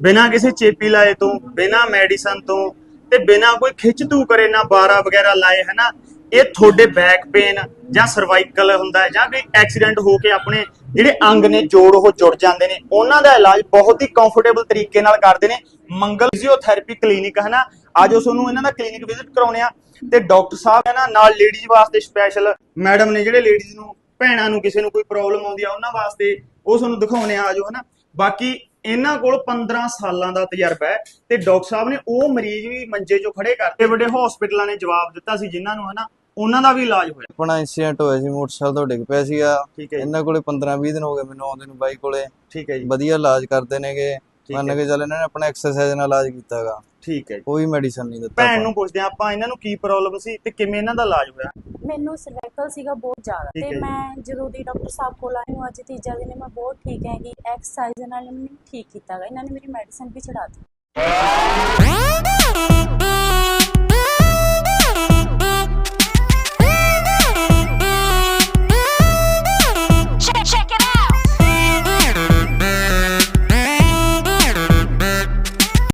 ਬਿਨਾਂ ਕਿਸੇ ਚੇਪੀ ਲਾਏ ਤੋਂ, ਬਿਨਾਂ ਮੈਡੀਸਨ ਤੋਂ ਤੇ ਬਿਨਾਂ ਕੋਈ ਖਿੱਚ ਧੂ ਕਰੇ ਨਾ ਬਾਰਾ ਵਗੈਰਾ ਲਾਏ, ਹਨਾ? ਇਹ ਤੁਹਾਡੇ ਬੈਕ ਪੇਨ ਜਾਂ ਸਰਵਾਈਕਲ ਹੁੰਦਾ ਹੈ ਜਾਂ ਕੋਈ ਐਕਸੀਡੈਂਟ ਹੋ ਕੇ ਆਪਣੇ ਜਿਹੜੇ ਅੰਗ ਨੇ, ਜੋੜ ਉਹ ਜੁੜ ਜਾਂਦੇ ਨੇ, ਉਹਨਾਂ ਦਾ ਇਲਾਜ ਬਹੁਤ ਹੀ ਕੰਫਰਟੇਬਲ ਤਰੀਕੇ ਨਾਲ ਕਰਦੇ ਨੇ। ਮੰਗਲ ਫਿਜ਼ੀਓਥੈਰੇਪੀ ਕਲੀਨਿਕ ਹੈ ਨਾ ਅੱਜ ਤੁਹਾਨੂੰ ਇਹਨਾਂ ਦਾ ਕਲੀਨਿਕ ਵਿਜ਼ਿਟ ਕਰਾਉਣੇ ਆ ਤੇ ਡਾਕਟਰ ਸਾਹਿਬ ਹੈ ਨਾ, ਨਾਲ ਲੇਡੀਜ਼ ਵਾਸਤੇ ਸਪੈਸ਼ਲ ਮੈਡਮ ਨੇ ਜਿਹੜੇ ਲੇਡੀਜ਼ ਨੂੰ, ਭੈਣਾਂ ਨੂੰ ਕਿਸੇ ਨੂੰ ਕੋਈ ਪ੍ਰੋਬਲਮ ਆਉਂਦੀ ਆ, ਉਹਨਾਂ ਵਾਸਤੇ ਉਹ ਤੁਹਾਨੂੰ ਦਿਖਾਉਣੇ ਆ ਆਜੋ, ਹਨਾ? ਬਾਕੀ ਇਹਨਾਂ ਕੋਲ 15 ਸਾਲਾਂ ਦਾ ਤਜਰਬਾ ਹੈ ਤੇ ਡਾਕਟਰ ਸਾਹਿਬ ਨੇ ਉਹ ਮਰੀਜ਼ ਵੀ ਮੰਜੇ 'ਚੋਂ ਖੜੇ ਕਰਤੇ। ਵੱਡੇ ਹਸਪੀਟਲਾਂ ਨੇ ਜਵਾਬ ਦਿੱਤਾ ਸੀ ਜਿਨ੍ਹਾਂ ਨੂੰ ਹਨਾ ਉਹਨਾਂ ਦਾ ਵੀ ਇਲਾਜ ਹੋਇਆ। ਆਪਣਾ ਇਨਸੀਡੈਂਟ ਹੋਇਆ ਸੀ ਮੋਟਰਸਾਈਕਲ ਤੋਂ ਡਿੱਗ ਪਿਆ ਸੀਗਾ। ਠੀਕ ਹੈ ਜੀ। ਇਹਨਾਂ ਕੋਲੇ 15 20 ਦਿਨ ਹੋ ਗਏ ਮੈਨੂੰ ਆਉਂਦੇ ਨੂੰ ਬਾਈ ਕੋਲੇ। ਠੀਕ ਹੈ ਜੀ। ਵਧੀਆ ਇਲਾਜ ਕਰਦੇ ਨੇਗੇ। ਮੰਨ। ਕੇ ਚੱਲ ਇਹਨਾਂ ਨੇ ਆਪਣਾ ਐਕਸਰਸਾਈਜ਼ ਨਾਲ ਇਲਾਜ ਕੀਤਾਗਾ। ਠੀਕ ਹੈ ਜੀ। ਕੋਈ ਮੈਡੀਸਨ ਨਹੀਂ ਦਿੱਤਾ ਭੈਣ ਨੂੰ ਪੁੱਛਦੇ ਹਾਂ ਆਪਾਂ ਇਹਨਾਂ ਨੂੰ ਕੀ ਪ੍ਰੋਬਲਮ ਸੀ ਤੇ ਕਿਵੇਂ ਇਹਨਾਂ ਦਾ ਇਲਾਜ ਹੋਇਆ? ਮੈਨੂੰ ਸਰਵਾਈਕਲ ਸੀਗਾ ਬਹੁਤ ਜ਼ਿਆਦਾ। ਠੀਕ ਹੈ ਤੇ ਜੀ। ਮੈਂ ਜਦੋਂ ਦੀ ਡਾਕਟਰ ਸਾਹਿਬ ਕੋਲ ਆਈ ਹਾਂ ਅੱਜ ਤੀਜਾ ਦਿਨ ਹੈ, ਮੈਂ ਬਹੁਤ ਠੀਕ ਹੈਗੀ। ਐਕਸਰਸਾਈਜ਼ ਨਾਲ ਮੈਨੂੰ ਠੀਕ ਕੀਤਾ ਗਾ। ਇਹਨਾਂ ਨੇ ਮੇਰੀ ਮੈਡੀਸਿਨ ਵੀ ਛਡਾ ਦਿੱਤੀ।